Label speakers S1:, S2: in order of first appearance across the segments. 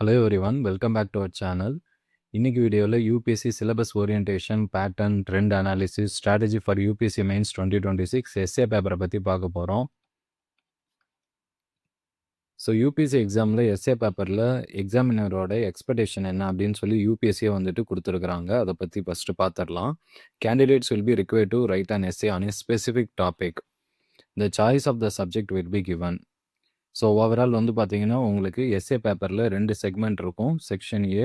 S1: Hello everyone welcome back to our channel இன்னைக்கு வீடியோவில் UPSC syllabus orientation pattern trend analysis strategy for UPSC mains twenty twenty six essay பேப்பரை பற்றி பார்க்க போகிறோம் so UPSC எக்ஸாமில் S A பேப்பரில் எக்ஸாமினரோட எக்ஸ்பெக்டேஷன் என்ன அப்படின்னு சொல்லி யூபிஎஸ்சியை வந்துட்டு கொடுத்துருக்குறாங்க. அதை பற்றி ஃபஸ்ட்டு பார்த்துடலாம் candidates will be required to write an essay on a specific topic the choice of the subject will be given so overall வந்து பார்த்தீங்கன்னா உங்களுக்கு எஸ்ஏ பேப்பரில் ரெண்டு செக்மெண்ட் இருக்கும். Section A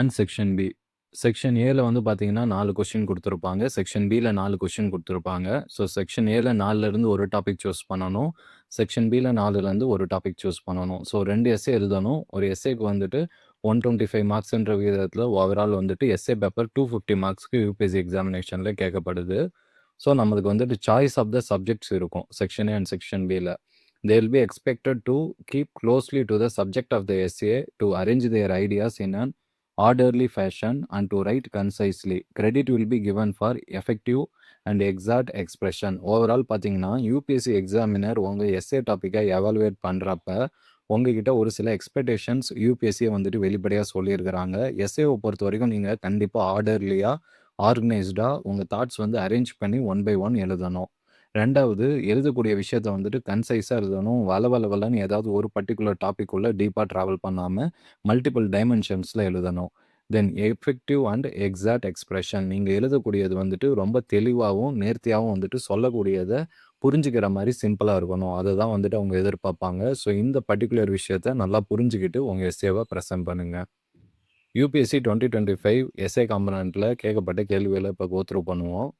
S1: and section B section ஏல வந்து பார்த்தீங்கன்னா நாலு கொஷின் கொடுத்துருப்பாங்க. செக்ஷன் பியில் நாலு கொஷின் கொடுத்துருப்பாங்க. ஸோ செக்ஷன் ஏல நாலுலேருந்து ஒரு டாபிக் சூஸ் பண்ணணும். செக்ஷன் பியில் நாலுலேருந்து ஒரு டாபிக் சூஸ் பண்ணணும். ஸோ ரெண்டு எஸ்ஏ எழுதணும். ஒரு எஸ்ஏக்கு வந்துட்டு ஒன் டுவெண்ட்டி ஃபைவ் மார்க்ஸ்ன்ற விகிதத்தில் ஓவரால் வந்துட்டு எஸ்ஏ பேப்பர் டூ ஃபிஃப்டி மார்க்ஸ்க்கு யூபிஎஸ்சி எக்ஸாமினேஷனில் கேட்கப்படுது. ஸோ நம்மளுக்கு வந்துட்டு சாய்ஸ் ஆஃப் த சப்ஜெக்ட்ஸ் இருக்கும். செக்ஷன் ஏ அண்ட் செக்ஷன் பியில் they will be expected to keep closely to the subject of the essay to arrange their ideas in an orderly fashion and to write concisely credit will be given for effective and exact expression overall பார்த்தீங்கன்னா UPSC examiner உங்கள் essay டாப்பிக்கை evaluate பண்ணுறப்ப உங்ககிட்ட ஒரு சில expectations யூபிஎஸ்சியை வந்துட்டு வெளிப்படையாக சொல்லியிருக்கிறாங்க. எஸ்ஏவை பொறுத்த வரைக்கும் நீங்கள் கண்டிப்பாக ஆர்டர்லியாக ஆர்கனைஸ்டாக உங்கள் தாட்ஸ் வந்து அரேஞ்ச் பண்ணி ஒன் பை ஒன் எழுதணும். ரெண்டாவது எழுதக்கூடிய விஷயத்த வந்துட்டு கன்சைஸாக எழுதணும். வள வள வளன்னு ஏதாவது ஒரு பர்டிகுலர் டாபிக் உள்ள டீப்பாக ட்ராவல் பண்ணாமல் மல்டிபிள் டைமென்ஷன்ஸில் எழுதணும். Then effective and exact expression நீங்கள் எழுதக்கூடியது வந்துட்டு ரொம்ப தெளிவாகவும் நேர்த்தியாகவும் வந்துட்டு சொல்லக்கூடியதை புரிஞ்சுக்கிற மாதிரி சிம்பிளாக இருக்கணும். அதை தான் வந்துட்டு அவங்க எதிர்பார்ப்பாங்க. ஸோ இந்த பர்டிகுலர் விஷயத்த நல்லா புரிஞ்சுக்கிட்டு உங்கள் எஸ்ஏவை ப்ரெசென்ட் பண்ணுங்கள் UPSC twenty twenty five essay காம்பனண்ட்டில் கேட்கப்பட்ட கேள்விகளை இப்போ கோத்ரூ பண்ணுவோம்.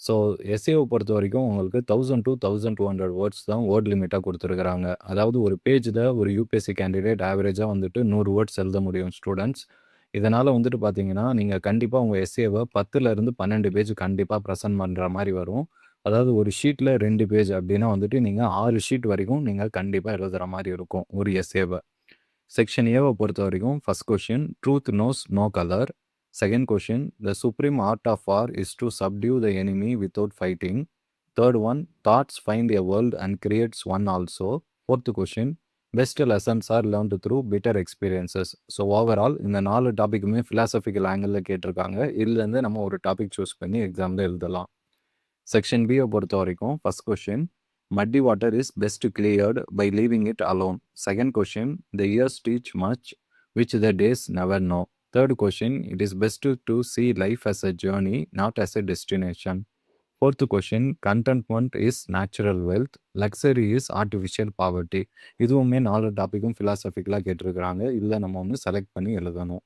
S1: ஸோ எஸ்ஏவை பொறுத்த வரைக்கும் உங்களுக்கு thousand to thousand two hundred words தான் வேர்ட் லிமிட்டாக கொடுத்துருக்குறாங்க. அதாவது ஒரு பேஜில் ஒரு யூபிஎஸ்சி கேண்டிடேட் ஆவரேஜாக வந்துட்டு நூறு வேர்ட்ஸ் எழுத முடியும் ஸ்டூடெண்ட்ஸ் இதனால் வந்துட்டு பார்த்தீங்கன்னா நீங்கள் கண்டிப்பாக உங்கள் எஸ்ஏவை பத்துலேருந்து பன்னெண்டு பேஜ் கண்டிப்பாக ப்ரெசென்ட் பண்ணுற மாதிரி வரும். அதாவது ஒரு ஷீட்டில் ரெண்டு பேஜ் அப்படின்னா வந்துட்டு நீங்கள் ஆறு ஷீட் வரைக்கும் நீங்கள் கண்டிப்பாக எழுதுகிற மாதிரி இருக்கும் ஒரு எஸ்ஏவை செக்ஷன் ஏவை பொறுத்த வரைக்கும் first question truth knows no colour second question the supreme art of war is to subdue the enemy without fighting third one thoughts find a world and creates one also fourth question best lessons are learnt through better experiences so overall இந்த நாலு டாப்பிக்குமே philosophical ஆங்கிளில் கேட்டிருக்காங்க. இதுலேருந்து நம்ம ஒரு topic choose பண்ணி எக்ஸாமில் எழுதலாம். செக்ஷன் பியை பொறுத்த வரைக்கும் first question muddy water is best cleared by leaving it alone. Second question, the years teach much which the days never know. Third question, it is best to, to see life as a journey, not as a destination. Fourth question, contentment is natural wealth, luxury is artificial poverty. இதுவுமே நாலு டாப்பிக்கும் ஃபிலாசபிக்கலாக கேட்டிருக்கிறாங்க இல்லை நம்ம ஒன்று select பண்ணி எழுதணும்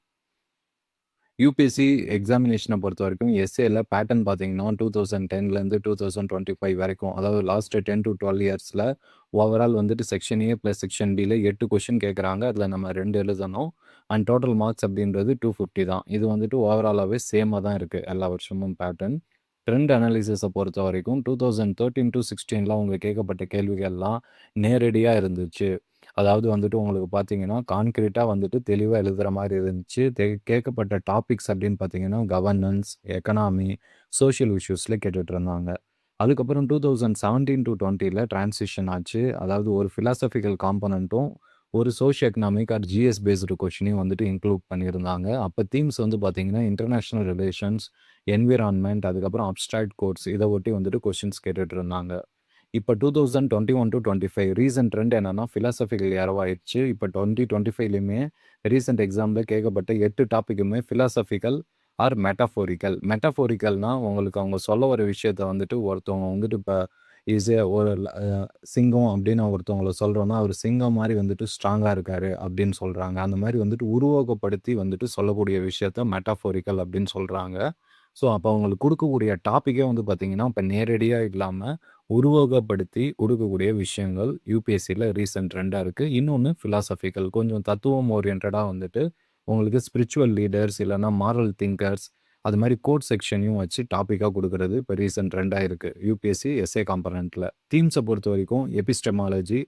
S1: UPSC எக்ஸாமினேஷனை பொறுத்த வரைக்கும் எஸ்ஏல பேட்டர்ன் பார்த்தீங்கன்னா டூ தௌசண்ட் டென்லேருந்து டூ தௌசண்ட் டுவெண்ட்டி ஃபைவ் வரைக்கும் அதாவது லாஸ்ட் டென் டு டுவெல் இயர்ஸில் ஓவரால் வந்துட்டு செக்ஷன் ஏ ப்ளஸ் செக்ஷன் பியில் எட்டு கொஷின் கேட்குறாங்க. அதில் நம்ம ரெண்டு எழுதணும். அண்ட் டோட்டல் மார்க்ஸ் அப்படின்றது டூ ஃபிஃப்டி தான். இது வந்துட்டு ஓவராலாகவே சேமாக தான் இருக்குது எல்லா வருஷமும் பேட்டர்ன் ட்ரெண்ட் அனாலிசிஸை பொறுத்த வரைக்கும் டூ தௌசண்ட் தேர்ட்டின் டு சிக்ஸ்டீனில் அவங்க கேட்கப்பட்ட கேள்விகள்லாம் நேரடியாக இருந்துச்சு. அதாவது வந்துட்டு உங்களுக்கு பார்த்தீங்கன்னா கான்க்ரீட்டாக வந்துட்டு தெளிவாக எழுதுகிற மாதிரி இருந்துச்சு. தே கேட்கப்பட்ட டாபிக்ஸ் அப்படின்னு பார்த்தீங்கன்னா கவர்னன்ஸ் எக்கனாமி சோஷியல் இஷ்யூஸில் கேட்டுட்டு இருந்தாங்க அதுக்கப்புறம் டூ தௌசண்ட் செவன்டீன் டு டுவெண்ட்டியில் டிரான்சிஷன் ஆச்சு. அதாவது ஒரு ஃபிலாசபிக்கல் காம்பனண்ட்டும் ஒரு socio economic or GS based கொஷினையும் வந்துட்டு இன்க்ளூட் பண்ணியிருந்தாங்க. அப்போ தீம்ஸ் வந்து பார்த்தீங்கன்னா இன்டர்நேஷ்னல் ரிலேஷன்ஸ் என்விரான்மெண்ட் அதுக்கப்புறம் அப்ட்ராக்ட் கோர்ஸ் இதை ஒட்டி வந்துட்டு கொஷின்ஸ் கேட்டுட்டு இருந்தாங்க இப்போ two thousand twenty one to twenty five recent trend என்னன்னா ஃபிலாசபிக்கல் இரவாயிடுச்சு இப்போ டுவெண்ட்டி டுவெண்ட்டி ஃபைவ்லையுமே ரீசெண்ட் எக்ஸாமில் கேட்கப்பட்ட எட்டு டாப்பிக்குமே ஃபிலாசபிக்கல் ஆர் மெட்டாஃபோரிக்கல் மெட்டாஃபோரிக்கல்னா உங்களுக்கு அவங்க சொல்ல வர விஷயத்த வந்துட்டு ஒருத்தவங்க வந்துட்டு இப்போ ஈஸியாக ஒரு சிங்கம் அப்படின்னு ஒருத்தவங்கள சொல்கிறோன்னா அவர் சிங்கம் மாதிரி வந்துட்டு ஸ்ட்ராங்காக இருக்கார் அப்படின்னு சொல்கிறாங்க அந்த மாதிரி வந்துட்டு உருவகப்படுத்தி வந்துட்டு சொல்லக்கூடிய விஷயத்த மெட்டாஃபோரிக்கல் அப்படின்னு சொல்கிறாங்க ஸோ அப்போ அவங்களுக்கு கொடுக்கக்கூடிய டாப்பிக்கே வந்து பார்த்திங்கன்னா இப்போ நேரடியாக இல்லாமல் உருவகப்படுத்தி கொடுக்கக்கூடிய விஷயங்கள் யூபிஎஸ்சியில் ரீசன்ட் ட்ரெண்டாக இருக்குது இன்னொன்று ஃபிலாசபிக்கல் கொஞ்சம் தத்துவம் ஓரியன்டாக வந்துட்டு உங்களுக்கு ஸ்பிரிச்சுவல் லீடர்ஸ் இல்லைனா மாரல் திங்கர்ஸ் அது மாதிரி கோட் செக்ஷனையும் வச்சு டாப்பிக்காக கொடுக்குறது இப்போ ரீசன்ட் ட்ரெண்டாக இருக்குது யூபிஎஸ்சி எஸ்ஏ காம்பனண்ட்டில் தீம்ஸை பொறுத்த வரைக்கும் எபிஸ்டெமாலஜி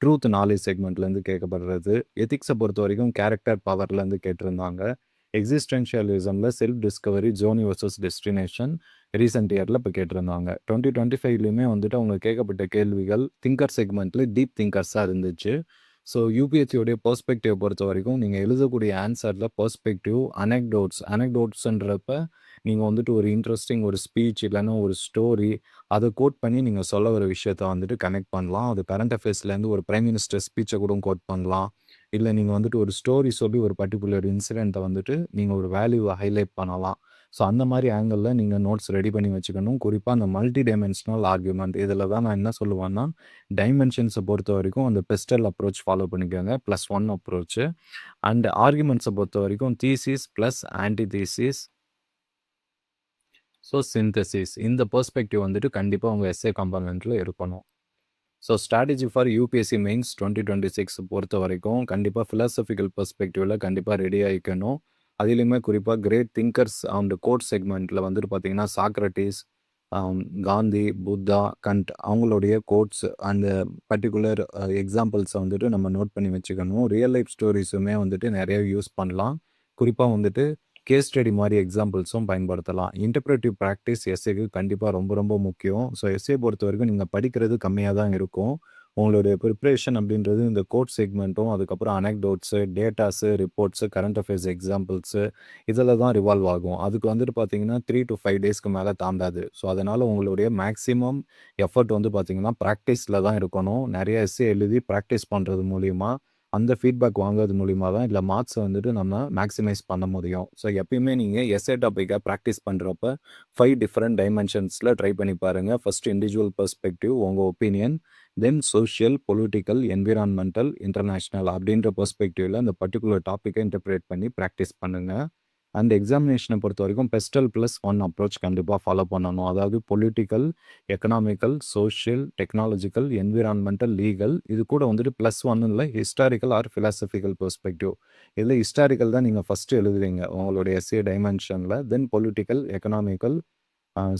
S1: ட்ரூத் நாலேஜ் செக்மெண்ட்லேருந்து கேட்கப்படுறது. எத்திக்ஸை பொறுத்த வரைக்கும் கேரக்டர் பவர்லேருந்து கேட்டிருந்தாங்க. எக்ஸிஸ்டென்ஷியலிசமில் self discovery journey versus destination recent இயரில் இப்போ கேட்டிருந்தாங்க. டுவெண்ட்டி டுவெண்ட்டி ஃபைவ்லையுமே வந்துட்டு அவங்க கேட்கப்பட்ட கேள்விகள் திங்கர் செக்மெண்ட்டில் டீப் திங்கர்ஸாக இருந்துச்சு. ஸோ யூபிஎஸ்சியோடைய பெர்ஸ்பெக்டிவ் பொறுத்த வரைக்கும் நீங்கள் எழுதக்கூடிய ஆன்சரில் பெர்ஸ்பெக்டிவ் அனெக்டோட்ஸ் அனெக்டோட்ஸுன்றப்ப நீங்கள் வந்துட்டு ஒரு இன்ட்ரெஸ்டிங் ஒரு ஸ்பீச் இல்லைன்னா ஒரு ஸ்டோரி அதை கோட் பண்ணி நீங்கள் சொல்ல வர விஷயத்த வந்துட்டு கனெக்ட் பண்ணலாம். அது கரண்ட் அஃபேர்ஸ்லேருந்து ஒரு பிரைம் மினிஸ்டர் ஸ்பீச்சை கூட கோட் பண்ணலாம். இல்லை நீங்கள் வந்துட்டு ஒரு ஸ்டோரி சொல்லி ஒரு பர்டிகுலர் இன்சிடெண்ட்டை வந்துட்டு நீங்கள் ஒரு வேல்யூவை ஹைலைட் பண்ணலாம். ஸோ அந்த மாதிரி ஆங்கிளில் நீங்கள் நோட்ஸ் ரெடி பண்ணி வச்சுக்கணும். குறிப்பாக அந்த மல்டி டைமென்ஷனல் ஆர்குமெண்ட் இதில் தான் நான் என்ன சொல்லுவேன்னா டைமென்ஷன்ஸை பொறுத்த வரைக்கும் அந்த பெஸ்டல் அப்ரோச் ஃபாலோ பண்ணிக்கோங்க. ப்ளஸ் ஒன் அப்ரோச்சு அண்ட் ஆர்குமெண்ட்ஸை பொறுத்த வரைக்கும் thesis plus antithesis so synthesis இந்த பெர்ஸ்பெக்டிவ் வந்துட்டு கண்டிப்பாக உங்கள் எஸ்ஏ காம்பனண்ட்டில் இருக்கணும். So strategy for UPSC mains twenty twenty six பொறுத்த வரைக்கும் கண்டிப்பாக ஃபிலாசபிக்கல் பெர்ஸ்பெக்டிவில் கண்டிப்பாக ரெடி ஆகிக்கணும் அதிலையுமே குறிப்பாக கிரேட் திங்கர்ஸ் அண்ட் கோட் செக்மெண்ட்டில் வந்துட்டு பார்த்தீங்கன்னா சாக்ரட்டிஸ் காந்தி புத்தா கண்ட் அவங்களுடைய கோட்ஸ் அந்த பர்டிகுலர் எக்ஸாம்பிள்ஸை வந்துட்டு நம்ம நோட் பண்ணி வச்சுக்கணும். ரியல் லைஃப் ஸ்டோரிஸுமே வந்துட்டு நிறைய யூஸ் பண்ணலாம். குறிப்பாக வந்துட்டு கேஸ் ஸ்டடி மாதிரி எக்ஸாம்பிள்ஸும் பயன்படுத்தலாம். இன்டர்பிரேட்டிவ் ப்ராக்டிஸ் எஸ்ஏக்கு கண்டிப்பாக ரொம்ப ரொம்ப முக்கியம். ஸோ எஸ்ஏ பொறுத்த வரைக்கும் நீங்கள் படிக்கிறது கம்மியாக தான் இருக்கும். உங்களுடைய ப்ரிப்ரேஷன் அப்படின்றது இந்த கோட் செக்மெண்ட்டும் அதுக்கப்புறம் anecdotes datas reports current affairs examples இதில் தான் ரிவால்வ் ஆகும். அதுக்கு வந்துட்டு பார்த்தீங்கன்னா த்ரீ டு ஃபைவ் டேஸ்க்கு மேலே தாண்டாது. ஸோ அதனால் உங்களுடைய மேக்ஸிமம் எஃபர்ட் வந்து பார்த்தீங்கன்னா ப்ராக்டிஸில் தான் இருக்கணும். நிறைய எஸ்ஏ எழுதி ப்ராக்டிஸ் பண்ணுறது மூலிமா அந்த ஃபீட்பேக் வாங்குறது மூலிமா தான் இல்லை மார்க்ஸை வந்துட்டு நம்ம மேக்ஸிமைஸ் பண்ண முடியும். ஸோ எப்பயுமே நீங்கள் எஸ்ஏ டாப்பிக்கை ப்ராக்டிஸ் பண்ணுறப்ப ஃபைவ் டிஃப்ரெண்ட் டைமென்ஷன்ஸில் ட்ரை பண்ணி பாருங்கள் ஃபஸ்ட் இண்டிவிஜுவல் பர்ஸ்பெக்டிவ் உங்கள் opinion then social political environmental international அப்படின்ற பர்ஸ்பெக்டிவில் அந்த பர்டிகுலர் டாப்பிக்கை இன்டர்பிரேட் பண்ணி ப்ராக்டிஸ் பண்ணுங்கள் அண்ட் எக்ஸாமினேஷனை பொறுத்த வரைக்கும் பெஸ்டல் ப்ளஸ் ஒன் அப்ரோச் கண்டிப்பாக ஃபாலோ பண்ணணும். அதாவது political economical social technological environmental legal இது கூட வந்துட்டு ப்ளஸ் ஒன்னில் ஹிஸ்டாரிக்கல் ஆர் ஃபிலாசபிக்கல் பெர்ஸ்பெக்டிவ் இதில் ஹிஸ்டாரிக்கல் தான் நீங்கள் ஃபஸ்ட்டு எழுதுவீங்க உங்களுடைய essay டைமென்ஷனில் then political economical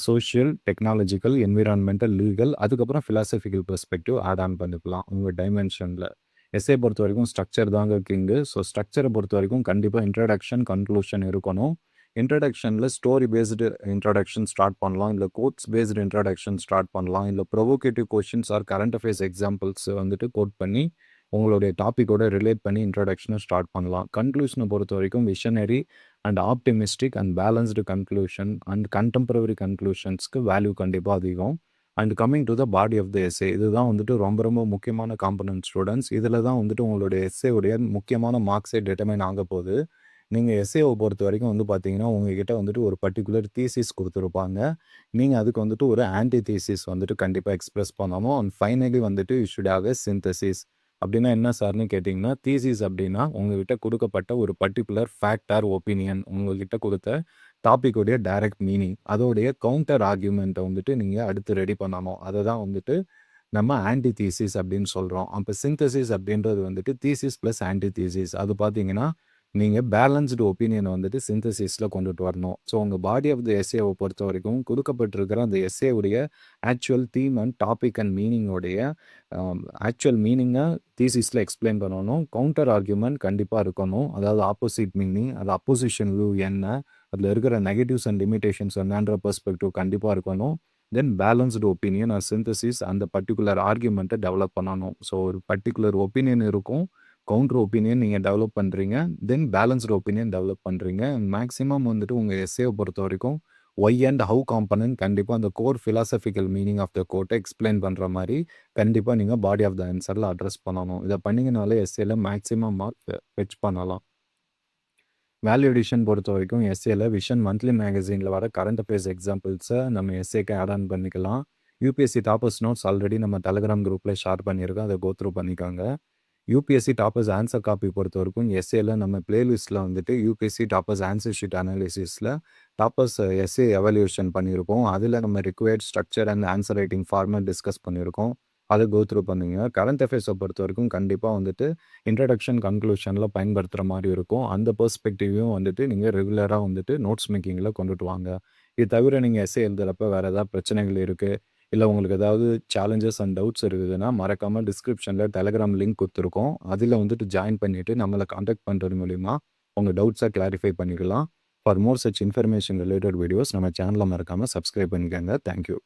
S1: social technological environmental legal அதுக்கப்புறம் ஃபிலாசபிக்கல் பெர்ஸ்பெக்டிவ் ஆட் ஆன் பண்ணிக்கலாம் உங்கள் டைமென்ஷனில் எஸ்ஏ பொறுத்த வரைக்கும் ஸ்ட்ரக்சர் தாங்க கிங்கு ஸோ ஸ்ட்ரக்சரை பொறுத்த வரைக்கும் கண்டிப்பாக இன்ட்ரடக்ஷன் கன்க்ளூஷன் இருக்கணும். இன்ட்ரடக்ஷனில் ஸ்டோரி பேஸ்டு இன்ட்ரடக்ஷன் ஸ்டார்ட் பண்ணலாம். இல்லை கோட்ஸ் பேஸ்டு இன்ட்ரடக்ஷன் ஸ்டார்ட் பண்ணலாம். இல்லை provocative questions or current affairs examples வந்துட்டு கோட் பண்ணி உங்களுடைய டாப்பிக்கோட ரிலேட் பண்ணி இன்ட்ரடக்ஷனை ஸ்டார்ட் பண்ணலாம். கன்க்ளூஷனை பொறுத்த வரைக்கும் visionary and optimistic and balanced conclusion and contemporary கன்க்ளூஷன்ஸ்க்கு value கண்டிப்பாக அதிகம். And coming to the body of the essay. இதுதான் வந்துட்டு ரொம்ப ரொம்ப முக்கியமான காம்பனன்ட் ஸ்டூடெண்ட்ஸ். இதில் தான் வந்துட்டு உங்களுடைய எஸ்ஏவுடைய முக்கியமான மார்க்ஸே டிட்டர்மைன் ஆக போகுது. நீங்கள் எஸ்ஏவை பொறுத்த வரைக்கும் வந்து பார்த்தீங்கன்னா உங்ககிட்ட வந்துட்டு ஒரு பர்டிகுலர் தீசிஸ் கொடுத்துருப்பாங்க. நீங்கள் அதுக்கு வந்துட்டு ஒரு ஆன்டி தீசிஸ் வந்துட்டு கண்டிப்பாக எக்ஸ்பிரஸ் பண்ணணும். அண்ட் ஃபைனலி வந்துட்டு you should have a synthesis அப்படின்னா என்ன சார்னு கேட்டிங்கன்னா தீசிஸ் அப்படின்னா உங்ககிட்ட கொடுக்கப்பட்ட ஒரு பர்டிகுலர் ஃபேக்ட் ஆர் ஒப்பீனியன் உங்ககிட்ட கொடுத்த டாப்பிக்குடைய டைரக்ட் மீனிங் அதோடைய கவுண்டர் ஆர்கியூமெண்ட்டை வந்துட்டு நீங்கள் அடுத்து ரெடி பண்ணணும். அதை தான் வந்துட்டு நம்ம ஆன்டி தீசிஸ் அப்படின்னு சொல்கிறோம் அப்போ சிந்தசிஸ் அப்படின்றது வந்துட்டு தீசிஸ் ப்ளஸ் ஆன்டி தீசிஸ் அது பார்த்தீங்கன்னா நீங்கள் பேலன்ஸ்டு ஒப்பீனியனை வந்துட்டு சிந்தசிஸில் கொண்டுட்டு வரணும். ஸோ உங்கள் பாடி ஆஃப் த எஸ்ஏவை பொறுத்த வரைக்கும் கொடுக்கப்பட்டிருக்கிற அந்த எஸ்ஏவுடைய actual theme and topic and மீனிங்கோடைய actual மீனிங்கை தீசிஸில் எக்ஸ்பிளைன் பண்ணணும். கவுண்டர் ஆர்கியூமெண்ட் கண்டிப்பாக இருக்கணும். அதாவது ஆப்போசிட் மீனிங் அது அப்போசிஷன் வியூ என்ன அதில் இருக்கிற நெகட்டிவ்ஸ் அண்ட் லிமிடேஷன்ஸ் என்னன்ற பெர்ஸ்பெக்டிவ் கண்டிப்பாக இருக்கணும். Then balanced opinion or synthesis அந்த பர்டிகுலர் ஆர்கியூமெண்ட்டை டெவலப் பண்ணணும். ஸோ ஒரு பர்டிகுலர் ஒப்பீனியன் இருக்கும். கவுண்டர் ஒப்பீனியன் நீங்கள் டெவலப் பண்ணுறீங்க தென் பேலன்ஸ்டு ஒப்பீனியன் டெவலப் பண்ணுறீங்க மேக்ஸிமம் வந்துட்டு உங்கள் எஸ்ஏவை பொறுத்த வரைக்கும் ஒய் அண்ட் ஹவு காம்பனன்ட் கண்டிப்பாக அந்த core philosophical meaning of the கோட்டை எக்ஸ்பிளைன் பண்ணுற மாதிரி கண்டிப்பாக நீங்கள் பாடி ஆஃப் த ஆன்சரில் அட்ரஸ் பண்ணணும். இதை பண்ணிங்கனாலே எஸ்ஏல மேக்ஸிமம் மார்க் ஃபெச் பண்ணலாம். வேல்யூ எடிஷன் பொறுத்த வரைக்கும் எஸ்ஏல விஷன் மந்த்லி மேகசினில் வர கரண்ட் அஃபேர்ஸ் எக்ஸாம்பிள்ஸை நம்ம எஸ்ஏக்கு ஆட் ஆன் பண்ணிக்கலாம். யூபிஎஸ்சி டாப்பர்ஸ் நோட்ஸ் ஆல்ரெடி நம்ம டெலகிராம் குரூப்பில் ஷேர் பண்ணியிருக்கோம். அதை கோத்ரூ பண்ணிக்காங்க. யூபிஎஸ்சி டாப்பர்ஸ் ஆன்சர் காப்பி பொறுத்த வரைக்கும் எஸ்ஏல நம்ம பிளேலிஸ்ட்டில் வந்துட்டு யூபிஎஸ்சி டாப்பர்ஸ் ஆன்சர் ஷீட் அனாலிசிஸில் டாப்பர்ஸ் எஸ்ஏ எவல்யூஷன் பண்ணியிருக்கோம். அதில் நம்ம required structure and answer writing format discuss பண்ணியிருக்கோம். அதை கோ த்ரூ பண்ணுங்க கரண்ட் அஃபேர்ஸை பொறுத்த வரைக்கும் கண்டிப்பாக வந்துட்டு இன்ட்ரடக்ஷன் கன்க்ளூஷனில் பயன்படுத்துகிற மாதிரி இருக்கும். அந்த பெர்ஸ்பெக்டிவையும் வந்துட்டு நீங்கள் ரெகுலராக வந்துட்டு நோட்ஸ் மேக்கிங்கில் கொண்டுட்டு வாங்க. இது தவிர நீங்கள் எஸ்ஏ எழுதுகிறப்ப வேறு ஏதாவது பிரச்சனைகள் இருக்குது இல்லை உங்களுக்கு ஏதாவது சேலஞ்சஸ் அண்ட் டவுட்ஸ் இருக்குதுன்னா மறக்காமல் டிஸ்கிரிப்ஷனில் டெலகிராம் லிங்க் கொடுத்துருக்கோம். அதில் வந்துட்டு ஜாயின் பண்ணிவிட்டு நம்மளை காண்டாக்ட் பண்ணுறது மூலிமா உங்கள் டவுட்ஸை கிளாரிஃபை பண்ணிக்கலாம். For more such information related videos நம்ம சேனலில் மறக்காமல் சப்ஸ்கிரைப் பண்ணிக்கோங்க. தேங்க்யூ